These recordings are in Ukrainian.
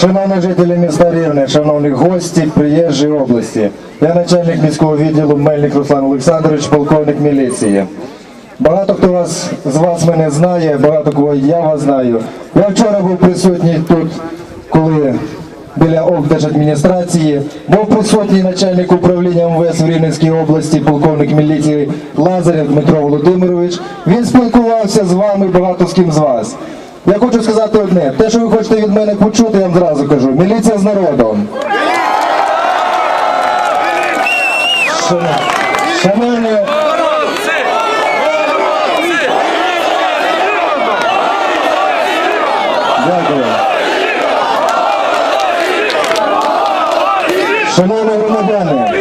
Шановні жителі міста Рівне, шановні гості, приїжджі області. Я начальник міського відділу Мельник Руслан Олександрович, полковник міліції. Багато хто вас з вас мене знає, багато кого я вас знаю. Я вчора був присутній тут, коли біля облдержадміністрації був присутній начальник управління МВС в Рівненській області, полковник міліції Лазарєв Дмитро Володимирович. Він спілкувався з вами, багато з ким з вас. Я хочу сказати одне, те, що ви хочете від мене почути, я вам зразу кажу. Міліція з народом. Шановні- дякую. Шановні громадяни,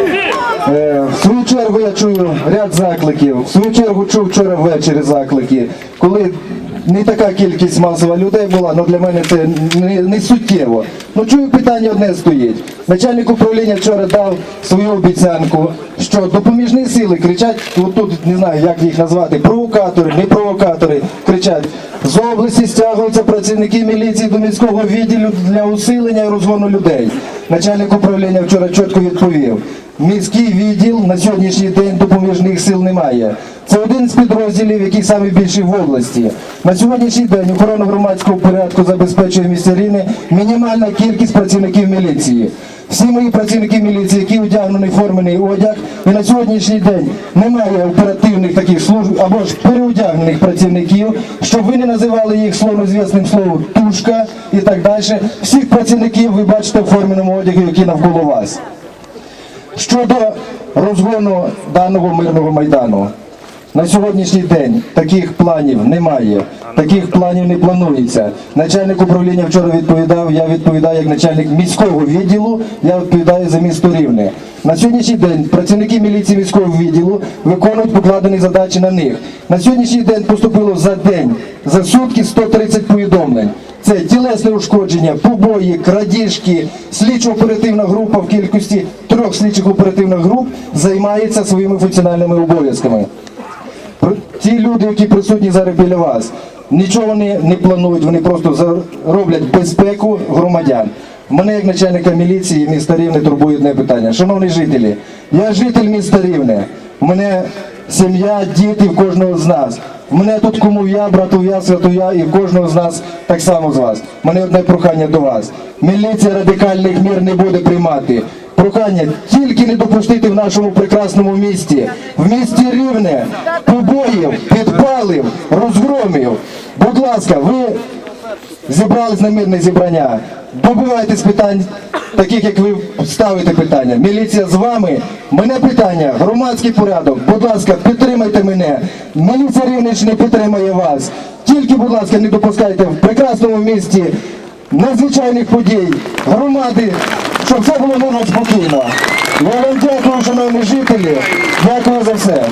е, в свою чергу я чую ряд закликів. В свою чергу чув вчора ввечері заклики, коли не така кількість масова людей була, але для мене це не, не суттєво. Ну чую питання одне стоїть. Начальник управління вчора дав свою обіцянку, що допоміжні сили кричать, тут не знаю, як їх назвати, провокатори, не провокатори, кричать. З області стягуються працівники міліції до міського відділу для усилення і розгону людей. Начальник управління вчора чітко відповів. Міський відділ на сьогоднішній день допоміжних сил немає. Це один з підрозділів, який саме більший в області. На сьогоднішній день охорону громадського порядку забезпечує в місті Рівне мінімальна кількість працівників міліції. Всі мої працівники міліції, які одягнені формений одяг, і на сьогоднішній день немає оперативних таких служб або ж переодягнених працівників, щоб ви не називали їх словнозвісним словом тушка і так далі. Всіх працівників ви бачите в форменому одягу, які навколо вас. Щодо розгону даного мирного майдану. На сьогоднішній день таких планів немає, таких планів не планується. Начальник управління вчора відповідав, я відповідаю як начальник міського відділу, я відповідаю за місто Рівне. На сьогоднішній день працівники міліції міського відділу виконують покладені задачі на них. На сьогоднішній день поступило за день, за сутки 130 повідомлень. Це тілесне ушкодження, побої, крадіжки, слідчо-оперативна група в кількості трьох слідчих оперативних груп займається своїми функціональними обов'язками. Ті люди, які присутні зараз біля вас, нічого вони не планують, вони просто роблять безпеку громадян. Мене, як начальника міліції міста Рівне, турбує одне питання. Шановні жителі, я житель міста Рівне. Мене сім'я, діти в кожного з нас. Мене тут кумов'я, братов'я, святоя і в кожного з нас так само з вас. Мене одне прохання до вас. Міліція радикальних мір не буде приймати. Прохання тільки не допустити в нашому прекрасному місті, в місті Рівне, побоїв, підпалів, розгромів. Будь ласка, ви зібрались на мирне зібрання. Добивайтесь питань, таких як ви ставите питання. Міліція з вами. Мене питання, громадський порядок. Будь ласка, підтримайте мене. Міліція Рівненщини підтримає вас. Тільки, будь ласка, не допускайте в прекрасному місті надзвичайних подій, громади, щоб все було мирно спокійно. Вам дякую, шановні жителі. Дякую за все.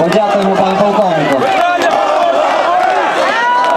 Подякуємо пане